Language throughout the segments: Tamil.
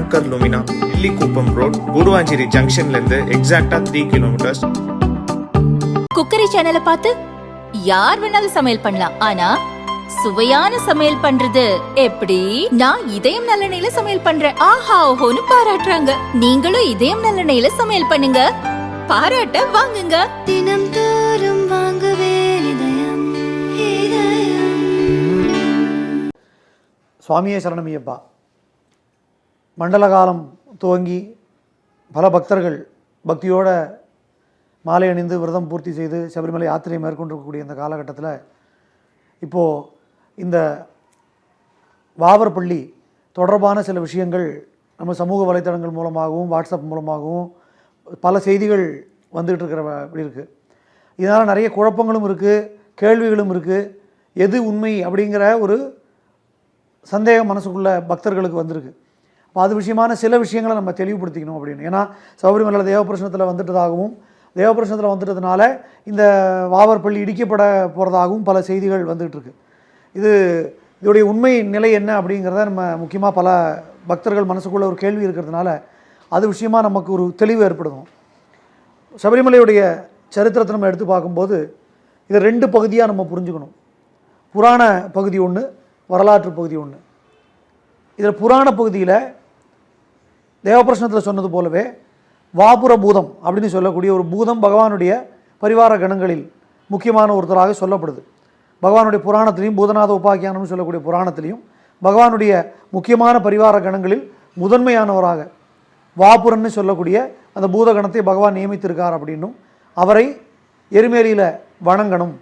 Anchor Lumina Illikuppam road Guruvancheri ஜங்ஷன்லேருந்து எக்ஸாக்டாக த்ரீ கிலோமீட்டர்ஸ் குக்கரி சேனலை பார்த்து யார் வேணாலும் சமையல் பண்ணலாம். ஆனா சுவையான சமையல் பண்றது எப்படி? நான் இதயம் நல்லெண்ணெயில சமையல் பண்றேன். ஆஹா ஓஹோன்னு பாராட்டுறாங்க. நீங்களும் இதயம் நல்லெண்ணெயில சமையல் பண்ணுங்க. பாராட்ட வாங்குங்க. தினம் தோறும் வாங்குவே இதயம் இதயம். சுவாமியே சரணமையப்பா மண்டல காலம் துவங்கி பல பக்தர்கள் பக்தியோட மாலை அணிந்து விரதம் பூர்த்தி செய்து சபரிமலை யாத்திரை மேற்கொண்டிருக்கக்கூடிய இந்த காலகட்டத்தில் இப்போது இந்த வாவர்பள்ளி தொடர்பான சில விஷயங்கள் நம்ம சமூக வலைத்தளங்கள் மூலமாகவும் வாட்ஸ்அப் மூலமாகவும் பல செய்திகள் வந்துகிட்டு இருக்கிற அப்படி இருக்குது இதனால் நிறைய குழப்பங்களும் இருக்குது கேள்விகளும் இருக்குது எது உண்மை அப்படிங்கிற ஒரு சந்தேகம் மனசுக்குள்ள பக்தர்களுக்கு வந்திருக்கு. அப்போ அது விஷயமான சில விஷயங்களை நம்ம தெளிவுபடுத்திக்கணும் அப்படின்னு. ஏன்னா சபரிமலை தேவபிரசனத்தில் வந்துட்டதாகவும் தேவபிரசனத்தில் வந்துட்டதுனால இந்த வாவர்பள்ளி இடிக்கப்பட போகிறதாகவும் பல செய்திகள் வந்துகிட்டு இருக்கு இது இதோடைய உண்மை நிலை என்ன அப்படிங்கிறத நம்ம முக்கியமாக பல பக்தர்கள் மனசுக்குள்ள ஒரு கேள்வி இருக்கிறதுனால அது விஷயமா நமக்கு ஒரு தெளிவு ஏற்படுத்தும் சபரிமலையுடைய சரித்திரத்தை நம்ம எடுத்து பார்க்கும்போது இதை ரெண்டு பகுதியாக நம்ம புரிஞ்சுக்கணும். புராண பகுதி ஒன்று வரலாற்று பகுதி ஒன்று இதில் புராண பகுதியில் தேவபிரஷ்னத்தில் சொன்னது போலவே வாபுர பூதம் அப்படின்னு சொல்லக்கூடிய ஒரு பூதம் பகவானுடைய பரிவார கணங்களில் முக்கியமான ஒருத்தராக சொல்லப்படுது. பகவானுடைய புராணத்திலையும் பூதநாத உபாக்கியானம்னு சொல்லக்கூடிய புராணத்திலையும் பகவானுடைய முக்கியமான பரிவார கணங்களில் முதன்மையானவராக வாபுரன்னு சொல்லக்கூடிய அந்த பூதகணத்தை பகவான் நியமித்திருக்கார் அப்படின்னும் அவரை எருமேலியில் வணங்கணும்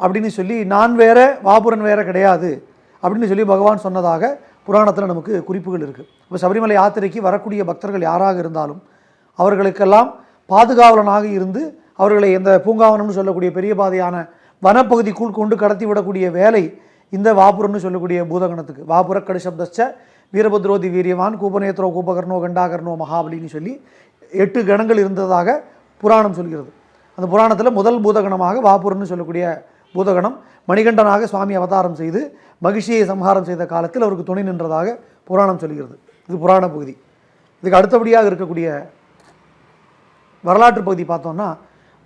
அப்படின்னு சொல்லி நான் வேற வாபுரன் வேற கிடையாது அப்படின்னு சொல்லி பகவான் சொன்னதாக புராணத்தில் நமக்கு குறிப்புகள் இருக்குது இப்போ சபரிமலை யாத்திரைக்கு வரக்கூடிய பக்தர்கள் யாராக இருந்தாலும் அவர்களுக்கெல்லாம் பாதுகாவலனாக இருந்து அவர்களை இந்த பூங்காவனம்னு சொல்லக்கூடிய பெரிய பாதையான வனப்பகுதிக்குள் கொண்டு கடத்தி விடக்கூடிய வேலை இந்த வாபுரம்னு சொல்லக்கூடிய பூதகணத்துக்கு. வாபுர கடுசப்தச்ச வீரபத்ரோதி வீரியவான் கூபநேத்ரோ கூபகர்ணோ கண்டாகர்ணோ மகாபலின்னு சொல்லி எட்டு கணங்கள் இருந்ததாக புராணம் சொல்கிறது. அந்த புராணத்தில் முதல் பூதகணமாக வாபுரம்னு சொல்லக்கூடிய பூதகணம் மணிகண்டனாக சுவாமி அவதாரம் செய்து மகிழ்ச்சியை சம்ஹாரம் செய்த காலத்தில் அவருக்கு துணை நின்றதாக புராணம் சொல்கிறது. இது புராண பகுதி. இதுக்கு அடுத்தபடியாக இருக்கக்கூடிய வரலாற்று பகுதி பார்த்தோம்னா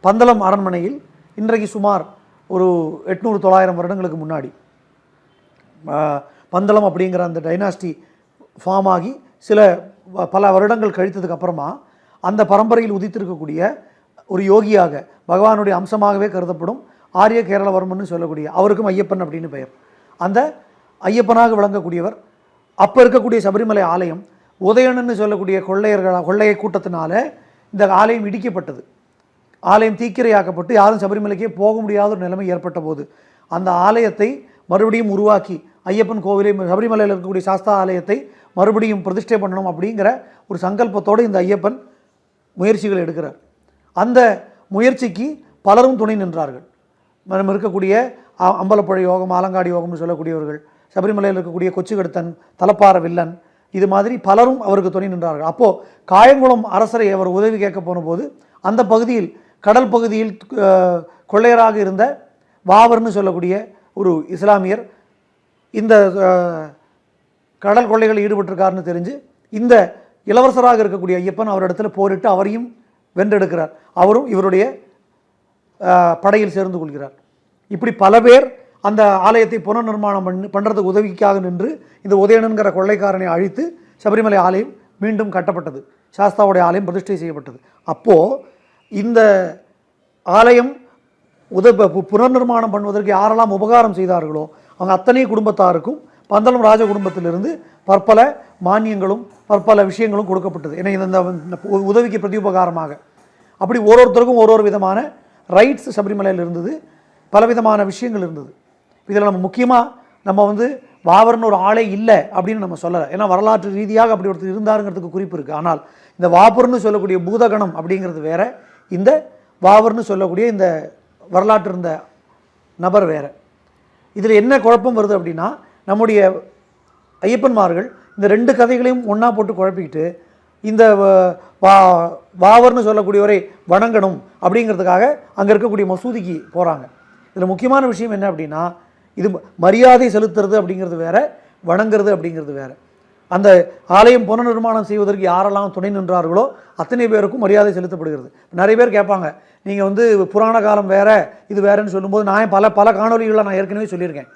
பந்தளம் அரண்மனையில் இன்றைக்கு சுமார் ஒரு எட்நூறு தொள்ளாயிரம் வருடங்களுக்கு முன்னாடி பந்தளம் அப்படிங்கிற அந்த டைனாஸ்டி ஃபார்ம் ஆகி சில பல வருடங்கள் கழித்ததுக்கு அப்புறமா அந்த பரம்பரையில் உதித்திருக்கக்கூடிய ஒரு யோகியாக பகவானுடைய அம்சமாகவே கருதப்படும் ஆரிய கேரளவர்மன் சொல்லக்கூடிய அவருக்கும் ஐயப்பன் அப்படின்னு பெயர். அந்த ஐயப்பனாக விளங்கக்கூடியவர் அப்போ இருக்கக்கூடிய சபரிமலை ஆலயம் உதயணன்னு சொல்லக்கூடிய கொள்ளையர்கள் கொள்ளைய கூட்டத்தினால இந்த ஆலயம் இடிக்கப்பட்டது. ஆலயம் தீக்கிரையாக்கப்பட்டு யாரும் சபரிமலைக்கே போக முடியாத ஒரு நிலைமை ஏற்பட்ட போது அந்த ஆலயத்தை மறுபடியும் உருவாக்கி ஐயப்பன் கோவிலை சபரிமலையில் இருக்கக்கூடிய சாஸ்தா ஆலயத்தை மறுபடியும் பிரதிஷ்டை பண்ணணும் அப்படிங்கிற ஒரு சங்கல்பத்தோடு இந்த ஐயப்பன் முயற்சிகள் எடுக்கிறார். அந்த முயற்சிக்கு பலரும் துணை நின்றார்கள். நம்ம இருக்கக்கூடிய அம்பலப்புழை யோகம் ஆலங்காடி யோகம்னு சொல்லக்கூடியவர்கள் சபரிமலையில் இருக்கக்கூடிய கொச்சுக்கடுத்தன் தலப்பார வில்லன் இது மாதிரி பலரும் அவருக்கு துணை நின்றார்கள். அப்போது காயங்குளம் அரசரை அவர் உதவி கேட்க போனபோது அந்த பகுதியில் கடல் பகுதியில் கொள்ளையராக இருந்த வாவர்னு சொல்லக்கூடிய ஒரு இஸ்லாமியர் இந்த கடல் கொள்ளைகளில் ஈடுபட்டிருக்காருன்னு தெரிஞ்சு இந்த இளவரசராக இருக்கக்கூடிய ஐயப்பன் அவரிடத்தில் போரிட்டு அவரையும் வென்றெடுக்கிறார். அவரும் இவருடைய படையில் சேர்ந்து கொள்கிறார். இப்படி பல பேர் அந்த ஆலயத்தை புனர்நிர்மாணம் பண்ணி பண்ணுறதுக்கு உதவிக்காக நின்று இந்த உதயணன்கிற கொள்ளைக்காரனை அழித்து சபரிமலை ஆலயம் மீண்டும் கட்டப்பட்டது. சாஸ்தாவுடைய ஆலயம் பிரதிஷ்டை செய்யப்பட்டது. அப்போது இந்த ஆலயம் உத புனர்நிர்மாணம் பண்ணுவதற்கு யாரெல்லாம் உபகாரம் செய்தார்களோ அவங்க அத்தனை குடும்பத்தாருக்கும் பந்தளம் ராஜ குடும்பத்திலிருந்து பற்பல மானியங்களும் பற்பல விஷயங்களும் கொடுக்கப்பட்டது. ஏன்னா இந்த உதவிக்கு உ- உதவிக்கு அப்படி ஒரு ஒருத்தருக்கும் ஒரு ஒரு விதமான ரைட்ஸ் சபரிமலையில் இருந்தது பலவிதமான விஷயங்கள் இருந்தது. இதில் நம்ம முக்கியமாக நம்ம வந்து வாவர்னு ஒரு ஆளே இல்லை அப்படின்னு நம்ம சொல்லலை. ஏன்னா வரலாற்று ரீதியாக அப்படி ஒருத்தர் இருந்தாருங்கிறதுக்கு குறிப்பு இருக்குது ஆனால் இந்த வாபர்னு சொல்லக்கூடிய பூதகணம் அப்படிங்கிறது வேற இந்த வாவர்னு சொல்லக்கூடிய இந்த வரலாற்று இருந்த நபர் வேற. இதில் என்ன குழப்பம் வருது அப்படின்னா நம்முடைய ஐயப்பன்மார்கள் இந்த ரெண்டு கதைகளையும் ஒன்றா போட்டு குழப்பிக்கிட்டு இந்த வா வாவர்னு சொல்லக்கூடியவரை வணங்கணும் அப்படிங்கிறதுக்காக அங்கே இருக்கக்கூடிய மசூதிக்கு போகிறாங்க இதில் முக்கியமான விஷயம் என்ன அப்படின்னா இது ம- மரியாதை செலுத்துறது அப்படிங்கிறது வேற வணங்குறது அப்படிங்கிறது வேற. அந்த ஆலயம் புனர்நிர்மாணம் செய்வதற்கு யாரெல்லாம் துணை நின்றார்களோ அத்தனை பேருக்கும் மரியாதை செலுத்தப்படுகிறது. நிறைய பேர் கேட்பாங்க நீங்கள் வந்து புராண காலம் வேறு இது வேறுன்னு சொல்லும்போது நான் பல பல காணொலிகளை நான் ஏற்கனவே சொல்லியிருக்கேன்.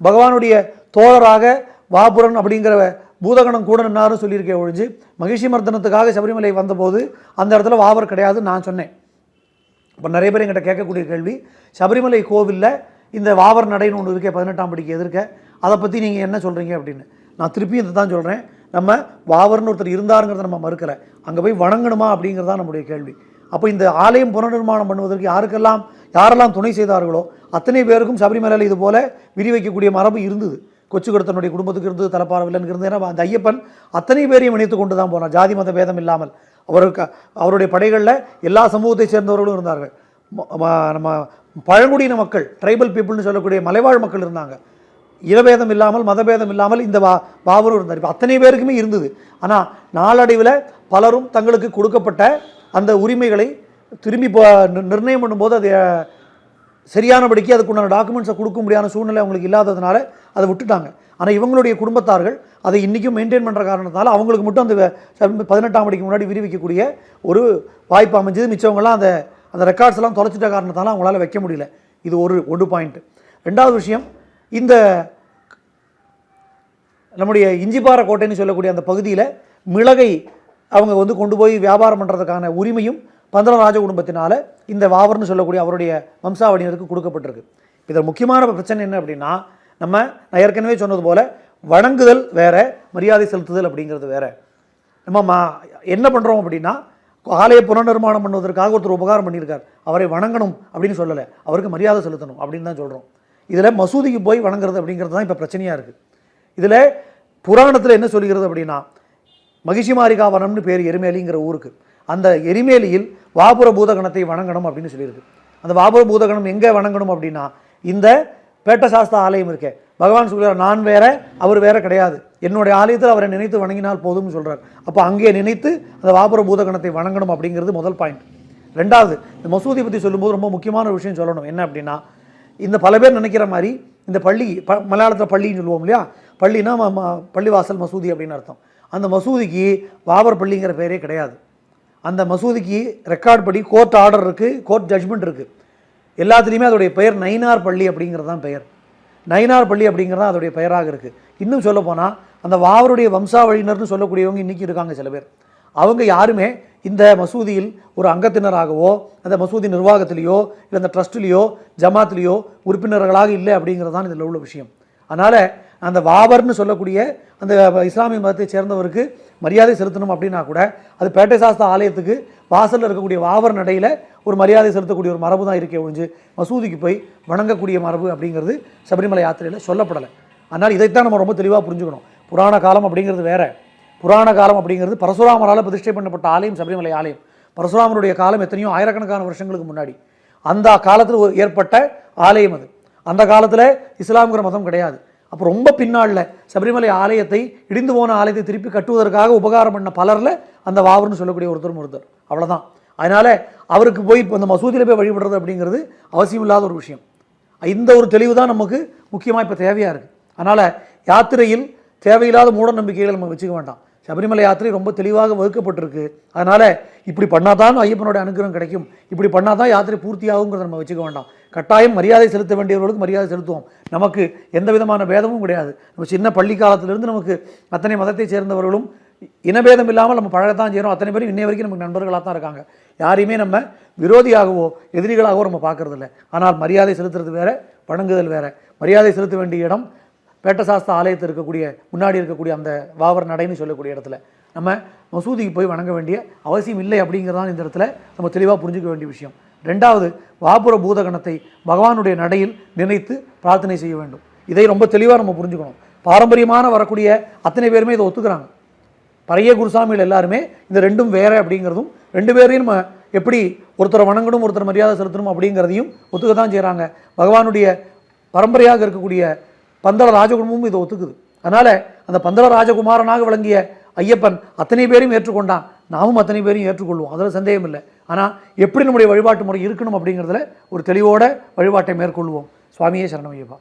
பகவானுடைய தோழராக வாபுரன் அப்படிங்கிற பூதகணம் கூட நின்னாரும் சொல்லியிருக்கேன் ஒழிஞ்சு மகிழ்ச்சி மர்தனத்துக்காக சபரிமலை வந்தபோது அந்த இடத்துல வாவர் கிடையாது நான் சொன்னேன். இப்போ நிறைய பேர் எங்கிட்ட கேட்கக்கூடிய கேள்வி சபரிமலை கோவிலில் இந்த வாவர் நடைன்னு ஒன்று இருக்கே பதினெட்டாம் படிக்கு எதிர்க்க அதை பற்றி நீங்கள் என்ன சொல்கிறீங்க அப்படின்னு. நான் திருப்பியும் இதை தான் சொல்கிறேன் நம்ம வாவர்னு ஒருத்தர் இருந்தாருங்கிறத நம்ம மறுக்கலை. அங்கே போய் வணங்கணுமா அப்படிங்கிறது தான் நம்முடைய கேள்வி. அப்போ இந்த ஆலயம் புனர்நிர்மாணம் பண்ணுவதற்கு யாருக்கெல்லாம் யாரெல்லாம் துணை செய்தார்களோ அத்தனை பேருக்கும் சபரிமலையில் இது போல விரிவைக்கக்கூடிய மரபு இருந்தது. கொச்சுக்கடத்தனுடைய குடும்பத்துக்கு இருந்து தலப்பாரவில்லனுக்கு இருந்தது ஏன்னா அந்த ஐயப்பன் அத்தனை பேரையும் இணைத்து கொண்டு தான் போனார் ஜாதி மத பேதம் இல்லாமல். அவருக்கு அவருடைய படைகளில் எல்லா சமூகத்தை சேர்ந்தவர்களும் இருந்தார்கள். நம்ம பழங்குடியின மக்கள் ட்ரைபல் பீப்புள்னு சொல்லக்கூடிய மலைவாழ் மக்கள் இருந்தாங்க. இனபேதம் இல்லாமல் மதபேதம் இல்லாமல் இந்த வா பாபரும் இருந்தார். இப்போ அத்தனை பேருக்குமே இருந்தது. ஆனால் நாளடைவில் பலரும் தங்களுக்கு கொடுக்கப்பட்ட அந்த உரிமைகளை திரும்பி போ- நிர்ணயம் பண்ணும்போது அது சரியானபடிக்கு அதுக்குண்டான டாக்குமெண்ட்ஸை கொடுக்க முடியாத சூழ்நிலை அவங்களுக்கு இல்லாததுனால அதை விட்டுட்டாங்க. ஆனால் இவங்களுடைய குடும்பத்தார்கள் அதை இன்றைக்கும் மெயின்டைன் பண்ணுற காரணத்தால் அவங்களுக்கு மட்டும் அந்த பதினெட்டாம் படிக்கு முன்னாடி விரிவிக்கக்கூடிய ஒரு வாய்ப்பு அமைஞ்சது. மிச்சவங்களாம் அந்த அந்த ரெக்கார்ட்ஸ் எல்லாம் தொலைச்சிட்ட காரணத்தால் அவங்களால வைக்க முடியல. இது ஒரு ஒன்று பாயிண்ட் ரெண்டாவது விஷயம் இந்த நம்முடைய இஞ்சிப்பாறை கோட்டைன்னு சொல்லக்கூடிய அந்த பகுதியில் மிளகை அவங்க வந்து கொண்டு போய் வியாபாரம் பண்ணுறதுக்கான உரிமையும் பந்தள ராஜ குடும்பத்தினால் இந்த வாவர்னு சொல்லக்கூடிய அவருடைய வம்சாவளியினருக்கு கொடுக்கப்பட்டிருக்கு. இதில் முக்கியமான பிரச்சனை என்ன அப்படின்னா நம்ம நான் ஏற்கனவே சொன்னது போல் வணங்குதல் வேறு மரியாதை செலுத்துதல் அப்படிங்கிறது வேறு. நம்ம மா- என்ன பண்ணுறோம் அப்படின்னா ஆலய புனர்நிர்மாணம் பண்ணுவதற்காக ஒருத்தர் உபகாரம் பண்ணியிருக்கார். அவரை வணங்கணும் அப்படின்னு சொல்லலை. அவருக்கு மரியாதை செலுத்தணும் அப்படின்னு தான் சொல்கிறோம் இதில் மசூதிக்கு போய் வணங்குறது அப்படிங்கிறது தான் இப்போ பிரச்சனையாக இருக்குது இதில் புராணத்தில் என்ன சொல்கிறது அப்படின்னா மகிஷிமாரிகா வனம்னு பேர் எருமேலிங்கிற ஊருக்கு. அந்த எரிமேலியில் வாபுர பூதகணத்தை வணங்கணும் அப்படின்னு சொல்லியிருக்கு. அந்த வாபுர பூதகணம் எங்கே வணங்கணும் அப்படின்னா இந்த பேட்டசாஸ்தா ஆலயம் இருக்கே. பகவான் சொல்கிறார் நான் வேற அவர் வேற கிடையாது. என்னுடைய ஆலயத்தில் அவரை நினைத்து வணங்கினால் போதும்னு சொல்கிறார் அப்போ அங்கே நினைத்து அந்த வாபுர பூதகணத்தை வணங்கணும் அப்படிங்கிறது முதல் பாயிண்ட் ரெண்டாவது இந்த மசூதி பற்றி சொல்லும்போது ரொம்ப முக்கியமான ஒரு விஷயம் சொல்லணும். என்ன அப்படின்னா இந்த பல பேர் நினைக்கிற மாதிரி இந்த பள்ளி ப மலையாளத்தில் பள்ளின்னு சொல்லுவோம் இல்லையா? பள்ளினா பள்ளிவாசல் மசூதி அப்படின்னு அர்த்தம். அந்த மசூதிக்கு பாபர் பள்ளிங்கிற பேரே கிடையாது. அந்த மசூதிக்கு ரெக்கார்ட் படி கோர்ட் ஆர்டர் இருக்குது கோர்ட் ஜட்ஜ்மெண்ட் இருக்குது எல்லாத்துலேயுமே அதோடைய பெயர் நைனார் பள்ளி அப்படிங்கிறது தான் பெயர். நைனார் பள்ளி அப்படிங்கிறது தான் அதோடைய பெயராக இருக்குது இன்னும் சொல்ல போனால் அந்த வாவருடைய வம்சாவழியினர்னு சொல்லக்கூடியவங்க இன்றைக்கி இருக்காங்க சில பேர். அவங்க யாருமே இந்த மசூதியில் ஒரு அங்கத்தினராகவோ அந்த மசூதி நிர்வாகத்திலேயோ இல்லை அந்த ட்ரஸ்ட்லேயோ ஜமாத்லேயோ உறுப்பினர்களாக இல்லை அப்படிங்கிறது தான் இதில் உள்ள விஷயம். அதனால் அந்த வாபர்னு சொல்லக்கூடிய அந்த இஸ்லாமிய மதத்தை சேர்ந்தவருக்கு மரியாதை செலுத்தணும் அப்படின்னா கூட அது பேட்டை சாஸ்தா ஆலயத்துக்கு வாசலில் இருக்கக்கூடிய வாவர் நடையில் ஒரு மரியாதை செலுத்தக்கூடிய ஒரு மரபு தான் இருக்கே ஒழிஞ்சு மசூதிக்கு போய் வணங்கக்கூடிய மரபு அப்படிங்கிறது சபரிமலை யாத்திரையில் சொல்லப்படலை. அதனால் இதைத்தான் நம்ம ரொம்ப தெளிவாக புரிஞ்சுக்கணும். புராண காலம் அப்படிங்கிறது வேற. புராண காலம் அப்படிங்கிறது பரசுராமரால் பிரதிஷ்டை பண்ணப்பட்ட ஆலயம் சபரிமலை ஆலயம். பரசுராமருடைய காலம் எத்தனையோ ஆயிரக்கணக்கான வருஷங்களுக்கு முன்னாடி. அந்த காலத்தில் ஏற்பட்ட ஆலயம் அது. அந்த காலத்தில் இஸ்லாம்ங்கிற மதம் கிடையாது. அப்போ ரொம்ப பின்னாளில் சபரிமலை ஆலயத்தை இடிந்து போன ஆலயத்தை திருப்பி கட்டுவதற்காக உபகாரம் பண்ண பலரில் அந்த வாவர்னு சொல்லக்கூடிய ஒருத்தரும் ஒருத்தர். அவ்வளோதான் அதனால் அவருக்கு போய் இப்போ இந்த மசூதியில் போய் வழிபடுறது அப்படிங்கிறது அவசியம் இல்லாத ஒரு விஷயம். இந்த ஒரு தெளிவு தான் நமக்கு முக்கியமாக இப்போ தேவையாக இருக்குது அதனால் யாத்திரையில் தேவையில்லாத மூட நம்பிக்கைகளை நம்ம வச்சுக்க வேண்டாம். சபரிமலை யாத்திரை ரொம்ப தெளிவாக வகுக்கப்பட்டிருக்கு. அதனால் இப்படி பண்ணால் தான் ஐயப்பனோட அனுகிரகம் கிடைக்கும். இப்படி பண்ணால் தான் யாத்திரை பூர்த்தியாகுங்கிறத நம்ம வச்சுக்க வேண்டாம். கட்டாயம் மரியாதை செலுத்த வேண்டியவர்களுக்கு மரியாதை செலுத்துவோம். நமக்கு எந்த விதமான பேதமும் கிடையாது. நம்ம சின்ன பள்ளி காலத்திலிருந்து நமக்கு அத்தனை மதத்தை சேர்ந்தவர்களும் இனபேதம் இல்லாமல் நம்ம பழகத்தான் செய்கிறோம் அத்தனை பேரும் இன்னை வரைக்கும் நமக்கு நண்பர்களாக தான் இருக்காங்க. யாரையுமே நம்ம விரோதியாகவோ எதிரிகளாகவோ நம்ம பார்க்கறதில்ல. ஆனால் மரியாதை செலுத்துறது வேற வணங்குதல் வேற. மரியாதை செலுத்த வேண்டிய இடம் பேட்டசாஸ்த ஆலயத்தில் இருக்கக்கூடிய முன்னாடி இருக்கக்கூடிய அந்த வாவர் நடைன்னு சொல்லக்கூடிய இடத்துல. நம்ம மசூதிக்கு போய் வணங்க வேண்டிய அவசியம் இல்லை அப்படிங்கிறதான் இந்த இடத்துல நம்ம தெளிவாக புரிஞ்சுக்க வேண்டிய விஷயம். ரெண்டாவது வாபுர பூதகணத்தை பகவானுடைய நடையில் நினைத்து பிரார்த்தனை செய்ய வேண்டும். இதை ரொம்ப தெளிவாக நம்ம புரிஞ்சுக்கணும். பாரம்பரியமான வரக்கூடிய அத்தனை பேருமே இதை ஒத்துக்கிறாங்க. பழைய குருசாமிகள் எல்லாருமே இந்த ரெண்டும் வேற அப்படிங்கிறதும் ரெண்டு பேரையும் நம்ம எப்படி ஒருத்தரை வணங்கணும் ஒருத்தர் மரியாதை செலுத்தணும் அப்படிங்கிறதையும் ஒத்துக்க தான் செய்கிறாங்க பகவானுடைய பரம்பரையாக இருக்கக்கூடிய பந்தள ராஜகுடும்பமும் இதை ஒத்துக்குது. அதனால் அந்த பந்தள ராஜகுமாரனாக விளங்கிய ஐயப்பன் அத்தனை பேரையும் ஏற்றுக்கொண்டான். நாமும் அத்தனை பேரையும் ஏற்றுக்கொள்வோம். அதில் சந்தேகம் இல்லை ஆனால் எப்படி நம்முடைய வழிபாட்டு முறை இருக்கணும் அப்படிங்கிறதுல ஒரு தெளிவோட வழிபாட்டை மேற்கொள்வோம். சுவாமியே சரணமையப்பா